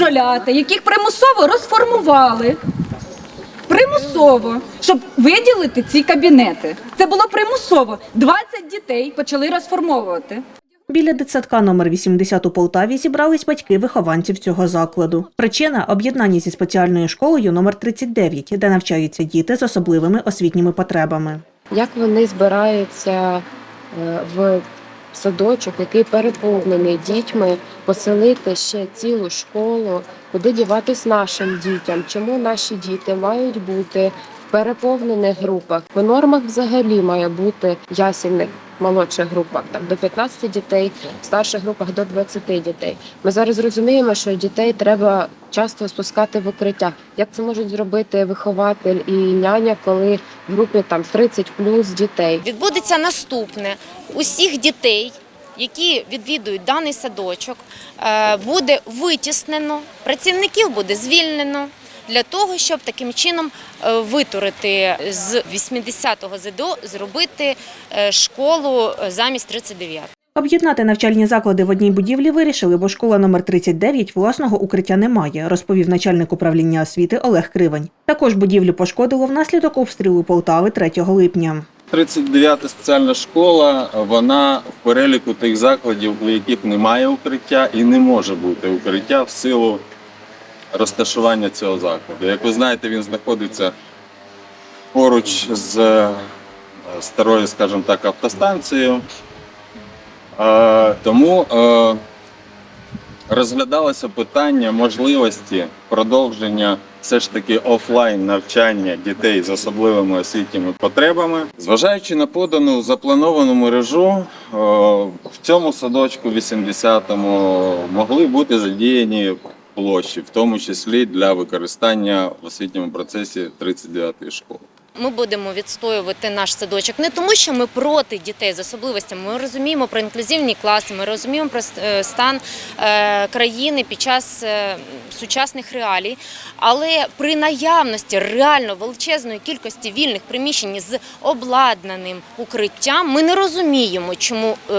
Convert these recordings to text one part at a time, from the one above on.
дошколята, яких примусово розформували. Примусово, щоб виділити ці кабінети. Це було примусово. 20 дітей почали розформовувати. Біля дитсадка номер 80 у Полтаві зібрались батьки вихованців цього закладу. Причина об'єднання зі спеціальною школою номер 39, де навчаються діти з особливими освітніми потребами. як вони збираються е, в садочок, який переповнений дітьми, поселити ще цілу школу, куди діватись нашим дітям, чому наші діти мають бути переповнених групах. В нормах взагалі має бути ясельних молодших групах, там до 15 дітей, в старших групах до 20 дітей. Ми зараз розуміємо, що дітей треба часто спускати в укриття. Як це можуть зробити вихователь і няня, коли в групі там 30 плюс дітей? Відбудеться наступне: усіх дітей, які відвідують даний садочок, е, буде витіснено, працівників буде звільнено. Для того щоб таким чином е, витурити з 80-го ЗДО, зробити е, школу е, замість 39. Об'єднати навчальні заклади в одній будівлі вирішили, бо школа номер 39 власного укриття не має, розповів начальник управління освіти Олег Кривень. Також будівлю пошкодило внаслідок обстрілу Полтави 3 липня. 39-та спеціальна школа, вона в переліку тих закладів, у яких немає укриття і не може бути укриття в силу розташування цього закладу. Як ви знаєте, він знаходиться поруч з е, старою, скажімо так, автостанцією. Тому е, розглядалося питання можливості продовження все ж таки офлайн навчання дітей з особливими освітніми потребами. Зважаючи на подану заплановану мережу, е, в цьому садочку 80-му могли бути задіяні площі, в тому числі для використання в освітньому процесі 39-ї школи. Ми будемо відстоювати наш садочок не тому, що ми проти дітей з особливостями. Ми розуміємо про інклюзивні класи, ми розуміємо про е, стан е, країни під час е, сучасних реалій. Але при наявності реально величезної кількості вільних приміщень з обладнаним укриттям, ми не розуміємо, чому е,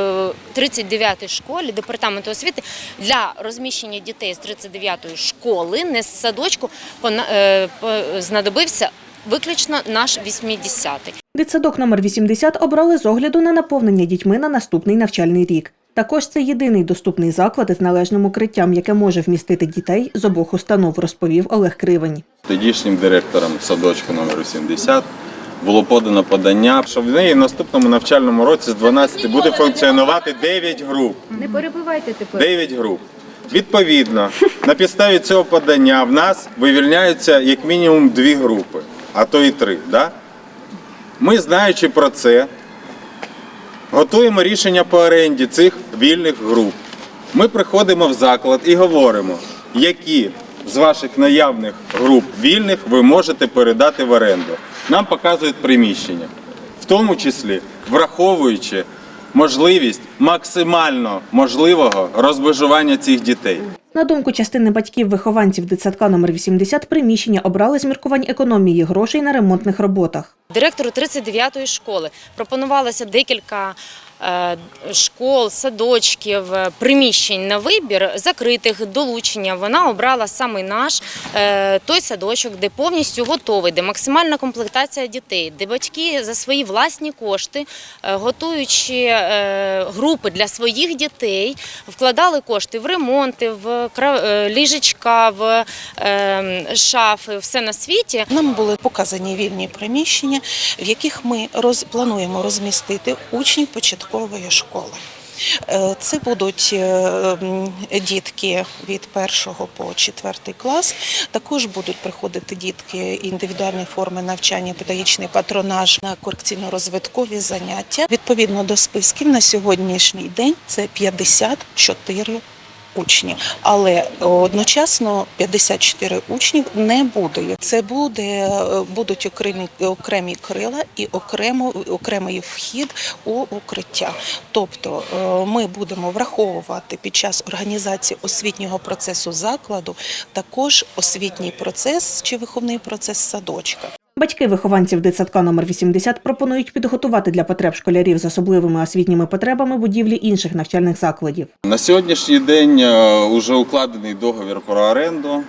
39-й школі департаменту освіти для розміщення дітей з 39-ї школи, не з садочку, знадобився виключно наш 80-й. Дитсадок номер 80 обрали з огляду на наповнення дітьми на наступний навчальний рік. Також це єдиний доступний заклад із належним укриттям, яке може вмістити дітей з обох установ, розповів Олег Кривень. Тодішнім директором садочку номер 80 було подано подання, що в неї в наступному навчальному році з 12 буде функціонувати 9 груп. Не перебивайте тепер. 9 груп. Відповідно, на підставі цього подання в нас вивільняються як мінімум дві групи, а то і три. Да? Ми, знаючи про це, готуємо рішення по оренді цих вільних груп. Ми приходимо в заклад і говоримо, які з ваших наявних груп вільних ви можете передати в оренду. Нам показують приміщення, в тому числі враховуючи можливість максимально можливого розмежування цих дітей. На думку частини батьків-вихованців дитсадка номер 80, приміщення обрали з міркувань економії грошей на ремонтних роботах. Директору 39-ї школи пропонувалося декілька школ, садочків, е, приміщень на вибір, закритих долучення. Вона обрала саме наш е, той садочок, де повністю готовий, де максимальна комплектація дітей, де батьки за свої власні кошти, е, готуючи е, групи для своїх дітей, вкладали кошти в ремонти, в е, ліжечка, в е, шафи, все на світі. Нам були показані вільні приміщення, в яких ми роз, плануємо розмістити учнів початкової школи. Е, Це будуть е, дітки від першого по четвертий клас. Також будуть приходити дітки індивідуальної форми навчання, педагогічний патронаж на корекційно-розвиткові заняття. Відповідно до списків на сьогоднішній день це 54 учні, але одночасно 54 учнів не буде. Це буде будуть окремі окремі крила і окремо окремий вхід у укриття. Тобто е, ми будемо враховувати під час організації освітнього процесу закладу також освітній процес чи виховний процес садочка. Батьки вихованців дитсадка номер 80 пропонують підготувати для потреб школярів з особливими освітніми потребами будівлі інших навчальних закладів. На сьогоднішній день вже укладений договір про оренду,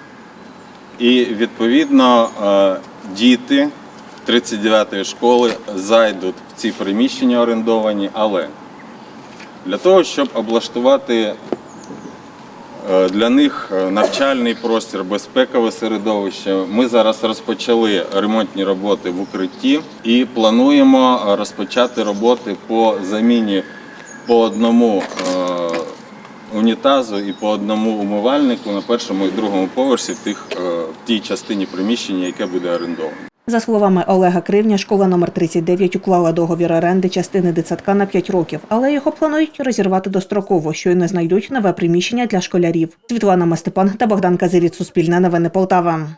і відповідно е, діти 39-ї школи зайдуть в ці приміщення орендовані, але для того, щоб облаштувати е, для них е, навчальний простір, безпекове середовище, ми зараз розпочали ремонтні роботи в укритті і плануємо е, розпочати роботи по заміні по одному е, унітазу і по одному умивальнику на першому і другому поверсі тих, е, в тій частині приміщення, яке буде орендовано. За словами Олега Кривня, школа номер 39 уклала договір оренди частини дитсадка на 5 років, але його планують розірвати достроково, що й не знайдуть нове приміщення для школярів. Світлана Мастепан та Богдан Казиріт, Суспільне новини Полтава.